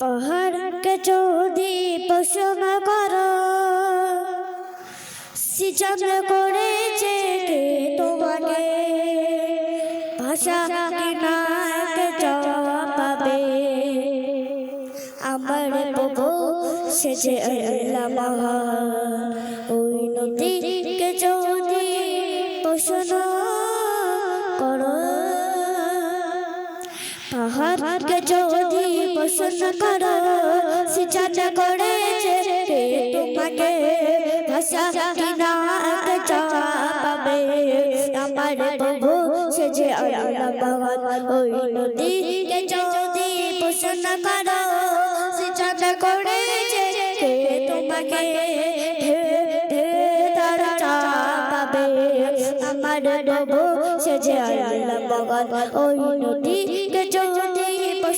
পাহাড়কে যদি পোষণ করো সিজন করেছে কে তোমাকে ভাষা কিনাকে চাপাবে আমার প্রভু সেজে আল্লাহ মহান। ওই নদীকে পছন্দ করো সিচান করেছে কে তোমাকে ভাষা কিনাকে চাপাবে আমার প্রভু সে যে আল্লাহ ভগবান ওই নদীকে যদি পছন্দ করো করেছে কে তোমাকে আমার প্রভু সে যে আল্লাহ ভগবান ওই নদীকে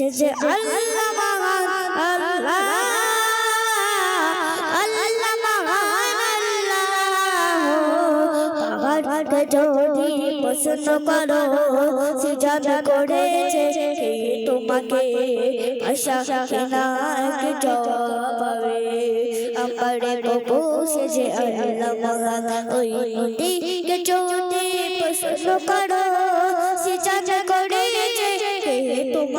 সে যে আল্লাহ মহান, আল্লাহ আল্লাহ মহান আল্লাহ পাহাড়কে যদি পছন্দ করো সে সিজান করেছে তোমাকে আশা কেনাকে জবাবে? আমার প্রভু সে যে আল্লাহ মহান, ওই নদীকে যদি পছন্দ করো কে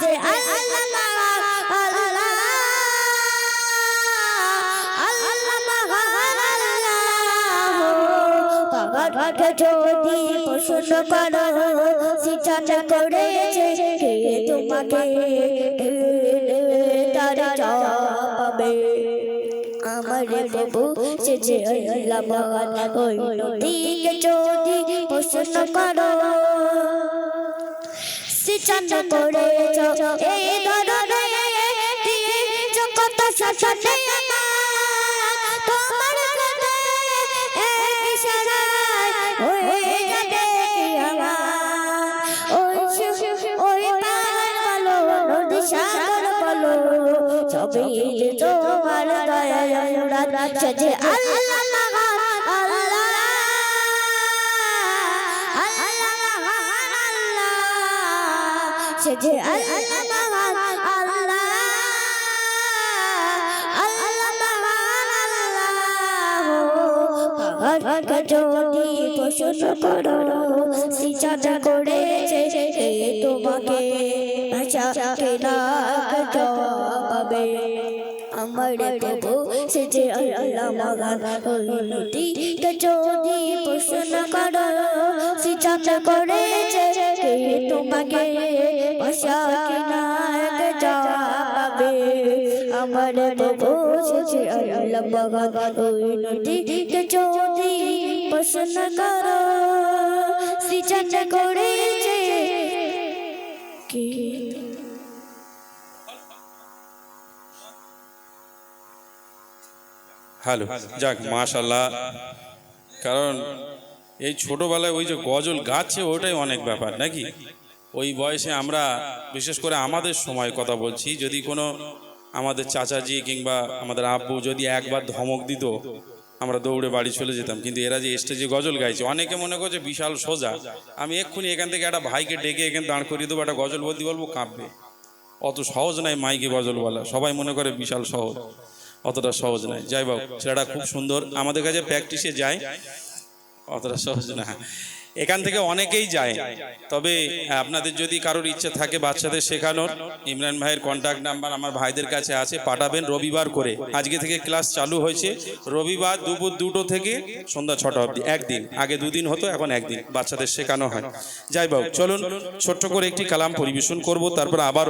যে আল্লাহ যদি পছন্দ করো সিচান করেছে কে তোমাকে তার চাপাবে আমার প্রভু সে যে আল্লাহ মহান ওই নদীকে যদি পছন্দ করো সিচান করেছ। এই ধরনের দিয়ে জগৎ শাসনে তোমার কাছে এক ইশারায় হয়ে যাবে ওই পাহাড় বলো, নদী সাগর বলো, সবই তোমার দয়ায় মুরাদ যে আল্লাহ সে যে আল্লাহ মহান আল্লাহ আল্লাহ মহান আল্লাহ পাহাড়কে যদি পছন্দ করো সিচান করেছে তোমাকে আশা কেনা জবাবে আমার প্রভু সে যে আল্লাহ মহান নদীকে যদি পছন্দ করো সিচান করেছে কে তোমাকে আশা কেনা জবাবে আমার প্রভু সে যে আল্লাহ মহান নদীকে যদি পছন্দ করো সিচান করেছে কে হ্যালো, যাক মাশাল্লাহ কারণ এই ছোটবেলায় ওই যে গজল গাচ্ছে, ওটাই অনেক ব্যাপার, নাকি? ওই বয়সে আমরা, বিশেষ করে আমাদের সময় কথা বলছি, যদি কোনো আমাদের চাচাজি কিংবা আমাদের আব্বু যদি একবার ধমক দিত, আমরা দৌড়ে বাড়ি চলে যেতাম। কিন্তু এরা যে স্টেজে গজল গাইছে, অনেকে মনে করছে বিশাল সোজা। আমি এক্ষুনি এখান থেকে একটা ভাইকে ডেকে এখানে দাঁড় করিয়ে দেবো, একটা গজল বলতে বলব, কাঁপবে। অত সহজ নয় মাইকে গজল বলা, সবাই মনে করে বিশাল সহজ। অতটা সহজ নয়। যাই বাবু ছেলেটা খুব সুন্দর। আমাদের কাছে প্র্যাকটিসে যায়। অতটা সহজ না। এখান থেকে অনেকেই যায়। তবে আপনাদের যদি কারোর ইচ্ছে থাকে বাচ্চাদের শেখানোর, ইমরান ভাইয়ের কন্ট্যাক্ট নাম্বার আমার ভাইদের কাছে আছে, পাঠাবেন রবিবার করে। আজকে থেকে ক্লাস চালু হয়েছে। রবিবার দুপুর দুটো থেকে সন্ধ্যা ছটা অবধি, একদিন। আগে দুদিন হতো, এখন একদিন। বাচ্চাদের শেখানো হয়। যাই বাবু চলুন, ছোট্ট করে একটি কালাম পরিবেশন করব, তারপর আবারও